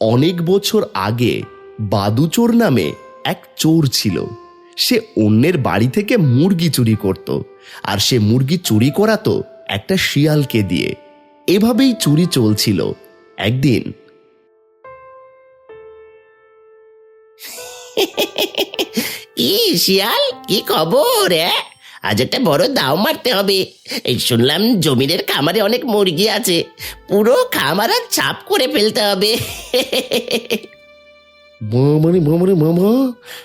অনেক বছর আগে বাদুচোর নামে এক চোর ছিল। সে অন্যের বাড়ি থেকে মুরগি চুরি করত আর সে মুরগি চুরি করাতো একটা শিয়ালকে দিয়ে। এভাবেই চুরি চলছিল একদিন। কি শিয়াল, কি খবর হ্যাঁ? আজ একটা বড় দাও মারতে হবে। এই শুনলাম জমিনের খামারে অনেক মুরগি আছে। পুরো খামার আর চাপ করে ফেলতে হবে। বাবারে বাবারে বাবা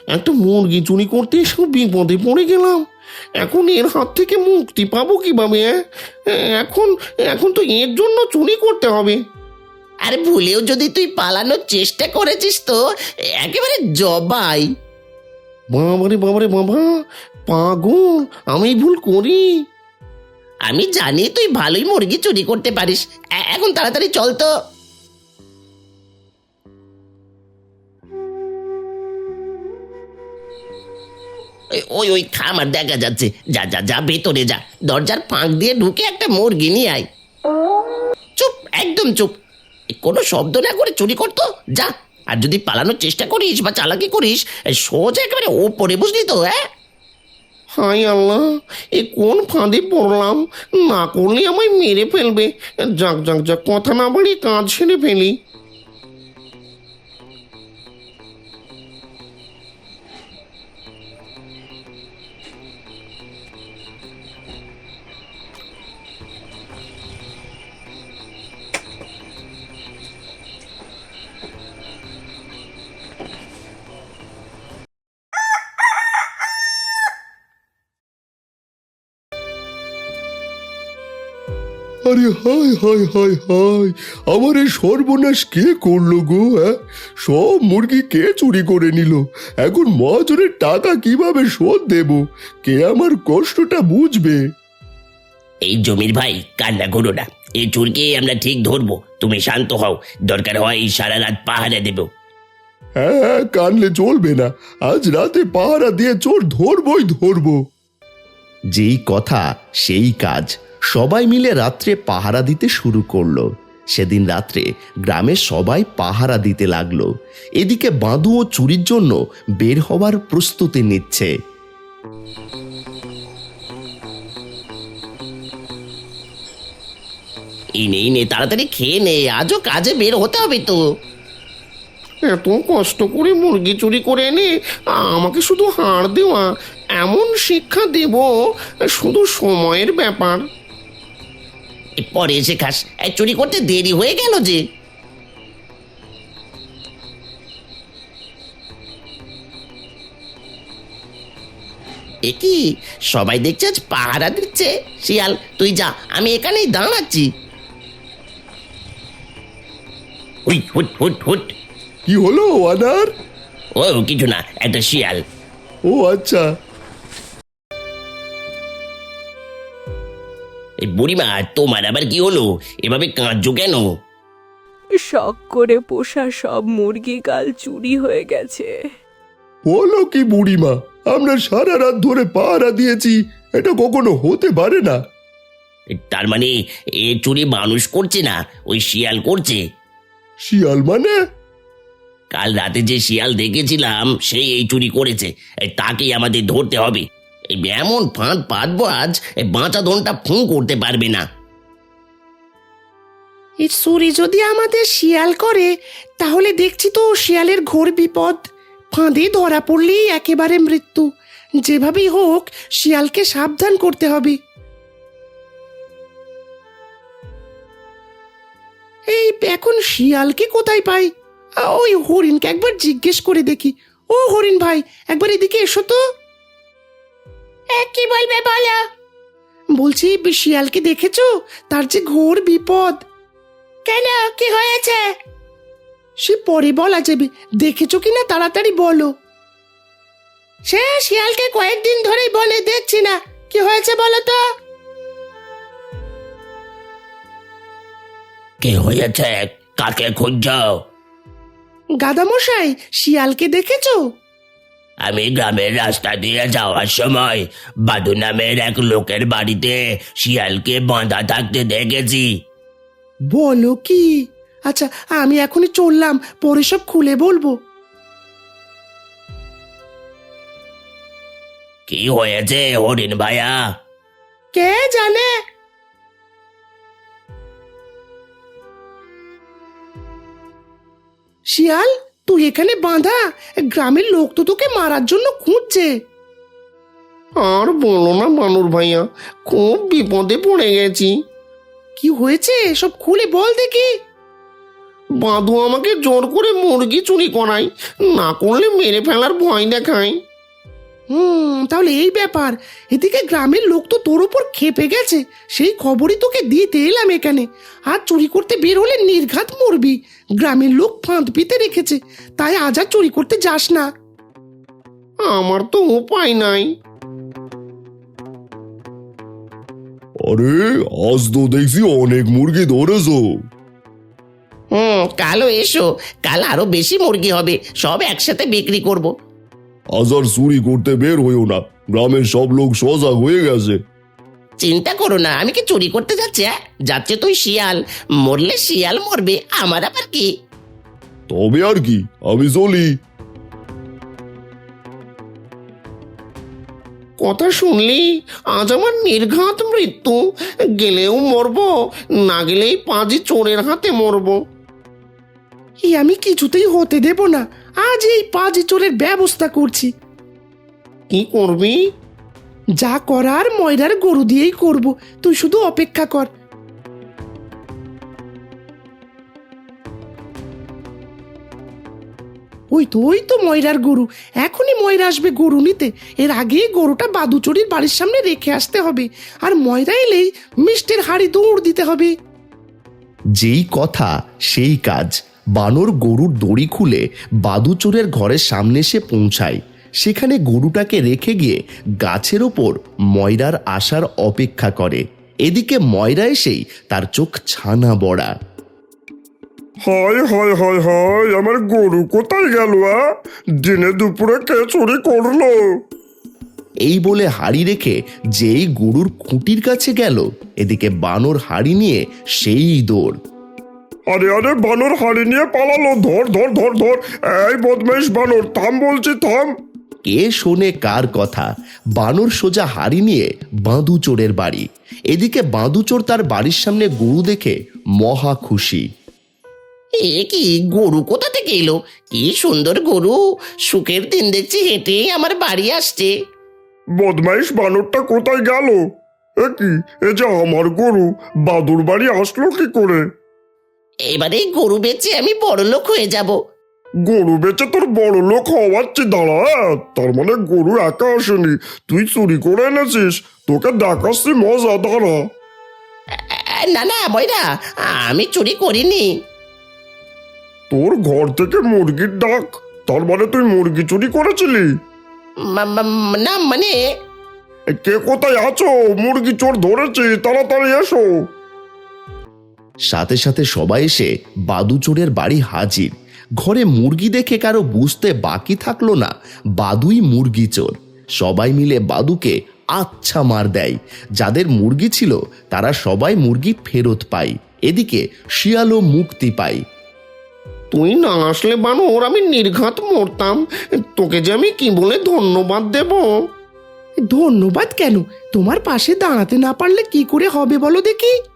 একটা মুরগি চুরি করতে সব বিপদে পড়ে গেলাম। এখন এর হাত থেকে মুক্তি পাবো কীভাবে অ্যাঁ? এখন এখন তো এর জন্য চুরি করতে হবে। আর ভুলেও যদি তুই পালানোর চেষ্টা করেছিস তো একেবারে জবাই। বাবারে বাবারে, বাবা, পাগল, আমি ভুল করি? আমি জানি তুই ভালোই মুরগি চুরি করতে পারিস। এখন তাড়াতাড়ি চল তো। ওই- ওই ওই খামার দেখা যাচ্ছে। যা যা যা, ভেতরে যা। দরজার ফাঁক দিয়ে ঢুকে একটা মুরগি নিয়ে আয়। চুপ, একদম চুপ। কোনো শব্দ না করে চুরি করতো যা। আর যদি পালানোর চেষ্টা করিস বা চালাকি করিস সোজা একেবারে ওপরে বুঝলি তো হ্যাঁ? হাই আল্লাহ, এ কোন ফাঁদে পড়লাম? না করলে আমায় মেরে ফেলবে। যাক যাক যাক, কথা না বলি কাজ ছেড়ে ফেলি। আরে হাই হাই হাই হাই আমার এই সর্বনাশ কে করল গো হ্যাঁ? সব মুরগি কে চুরি করে নিল? এখন মহাজনের টাকা কীভাবে শোধ দেব? কে আমার কষ্টটা বুঝবে? এই জমির ভাই কান্না করো না। এই চুরকে আমরা ঠিক ধরবো। তুমি শান্ত হও। দরকার হয় সারা রাত পাহারা দেব। হ্যাঁ হ্যাঁ কানলে চলবে না। আজ রাতে পাহারা দিয়ে চোর ধরবই ধরবো। যেই কথা সেই কাজ। সবাই মিলে রাত্রে পাহারা দিতে শুরু করল। সেদিন রাত্রে গ্রামে সবাই পাহারা দিতে লাগল। এদিকে বাঁধু ও চুরির জন্য বের হবার প্রস্তুতি নিচ্ছে। এই নে এই তাড়াতাড়ি খেয়ে নে আজও কাজে বের হতে হবে তো। এত কষ্ট করে মুরগি চুরি করে এনে আমাকে শুধু হাড় দেওয়া এমন শিক্ষা দেব শুধু সময়ের ব্যাপার। পরে এসে খাস। এই চুরি করতে দেরি হয়ে গেল যে। এ কি? সবাই দেখছে আজ পাহারা দিচ্ছে। শিয়াল তুই যা আমি এখানেই দাঁড়াচ্ছি। হুই হুট হুট হুট। কি হলো আনার ও কিছু না একটা শিয়াল। ও আচ্ছা। এই বুড়িমা তোমার আবার কি হলো? এভাবে কাঁদছো কেন? শখ করে পোষা সব মুরগি কাল চুরি হয়ে গেছে। বলো কি বুড়িমা? আমরা সারা রাত ধরে পাহারা দিয়েছি এটা কখনো হতে পারে না। তার মানে এ চুরি মানুষ করছে না ওই শিয়াল করছে? শিয়াল মানে? কাল রাতে যে শিয়াল দেখেছিলাম সেই এই চুরি করেছে এই তাকেই আমাদের ধরতে হবে। এমন ফাঁদ পাতবো আজ বাঁচা ধনটা ফোন করতে পারবে না। এই চুরি যদি আমাদের শিয়াল করে, তাহলে দেখছি তো শিয়ালের ঘোর বিপদ। ফাঁদে ধরা পড়লেই একেবারে মৃত্যু। যেভাবেই হোক, শিয়ালকে সাবধান করতে হবে। এই এখন শিয়ালকে কোথায় পাই? ওই হরিণকে একবার জিজ্ঞেস করে দেখি। ও হরিণ ভাই, একবার এদিকে এসো তো। কি বলবে বলো? বলছি শিয়ালকে দেখেছ? তার যে ঘোর বিপদ। কেন? কি হয়েছে? সে পরে বলা যাবে দেখেছ কিনা? তাড়াতাড়ি বলো। সে শিয়ালকে কয়েকদিন ধরেই বলে দেখছি না। কি হয়েছে বলো তো? কে হয়েছে? কাকে খুঁজছো? গাদামশাই শিয়ালকে দেখেছ? আমি গ্রামের রাস্তা দিয়ে যাওয়ার সময় বাদু নামের এক লোকের বাড়িতে শিয়ালকে বাঁধা থাকতে দেখেছি। বলো কি? আচ্ছা আমি এখনই চললাম পরে সব খুলে বলব। কি হয়েছে হরিণ ভাইয়া? কে জানে? শিয়াল? তুই এখানে বাঁধা? গ্রামের লোক তো তোকে মারার জন্য খুঁজছে। আর বলো না মানুর ভাইয়া খুব বিপদে পড়ে গেছি। কি হয়েছে? সব খুলে বল দেখি। বাঁধু আমাকে জোর করে মুরগি চুরি করায় না করলে মেরে ফেলার ভয় দেখায়। হুম তাহলে এই ব্যাপার। এদিকে গ্রামের লোক তো তোর উপর খেপে গেছে। সেই খবরই তোকে দিতে এলাম এখানে। আর চুরি করতে বের হলে নির্ঘাত মরবি। গ্রামের লোক ফাঁদ পেতে রেখেছে। তাই আজ আর চুরি করতে যাস না। আমার তো উপায় নাই। আরে আজ তো দেখছি অনেক মুরগি ধরেছো। হুম কালও এসো। কাল আরও বেশি মুরগি হবে। সব একসাথে বিক্রি করব। আজ আর চুরি করতে বের হইও না। গ্রামের সব লোক সজাগ হয়ে গেছে। চিন্তা করো না আমি কি চুরি করতে যাচ্ছি হ্যাঁ? যাচ্ছে তুই শিয়াল মরলে শিয়াল মরবে আমার আবার কি? তবে আর কি আমি চলি। কথা শুনলি? আজ আমার নির্ঘাত মৃত্যু। গেলেও মরবো না গেলেই পাঁজি চোরের হাতে মরবো। এই আমি কিছুতেই হতে দেব না। আজ এই পাঁচ চোরের ব্যবস্থা করছি। কি করবি? যা করার ময়রার গরু দিয়েই করব। তুই শুধু অপেক্ষা কর। ওই তো ওই তো ময়রার গরু। এখনই ময়রা আসবে গরু নিতে। এর আগে গরুটা বাদুচুরির বাড়ির সামনে রেখে আসতে হবে। আর ময়রা এলেই মিষ্টির হাড়ি দৌড় দিতে হবে। যেই কথা সেই কাজ। বানর গরুর দড়ি খুলে বাদুচোরের ঘরের সামনে এসে পৌঁছায়। সেখানে গরুটাকে রেখে গিয়ে গাছের ওপর ময়রার আসার অপেক্ষা করে। এদিকে ময়রা এসেই তার চোখ ছানা বড়া। হায় হায় হায় হায়, আমার গরু কোথায় গেল দিনে দুপুরে কে চুরি করল? এই বলে হাড়ি রেখে যেই গরুর খুঁটির কাছে গেল এদিকে বানর হাড়ি নিয়ে সেই দৌড়। আরে আরে বানর হাড়ি নিয়ে পালালো ধর ধর ধর ধর এই বদমাইশ বানর থাম বলছি থাম। কে শোনে কার কথা? বানর সোজা হাড়ি নিয়ে বাঁদুচোরের বাড়ি। এদিকে বাঁদুচোর তার বাড়ির সামনে গরু দেখে মহা খুশি। এ কি গরু কোথা থেকে এলো? কি সুন্দর গরু সুখের দিন দেখছি হেঁটে আমার বাড়ি আসছে। বদমাইশ বানরটা কোথায় গেল? এ কি? এ যে আমার গরু। বাদুর বাড়ি আসলো কি করে? এবারে গরু বেচে আমি বড় লোক হয়ে যাব। গরু বেচে তোর বড় লোক হওয়াচ্ছি দাঁড়া তার মানে গরু একা আসেনি। তুই চুরি করে এনেছিস তোকে দেখাচ্ছি মজা দাঁড়া। না না ময়রা আমি চুরি করিনি। তোর ঘর থেকে মুরগির ডাক তার মানে তুই মুরগি চুরি করেছিলি? না মানে কে কোথায় আছো? মুরগি চোর ধরেছি তাড়াতাড়ি এসো। সাথে সাথে সবাই এসে বাদুচোরের বাড়ি হাজির। ঘরে মুরগি দেখে কারও বুঝতে বাকি থাকল না বাদুই মুরগি চোর। সবাই মিলে বাদুকে আচ্ছা মার দেয়। যাদের মুরগি ছিল তারা সবাই মুরগি ফেরত পায়। এদিকে শিয়ালও মুক্তি পায়। তুই না আসলে বানর আমি নির্ঘাত মরতাম। তোকে যে আমি কি বলে ধন্যবাদ দেব? ধন্যবাদ কেন? তোমার পাশে দাঁড়াতে না পারলে কি করে হবে বলো দেখি।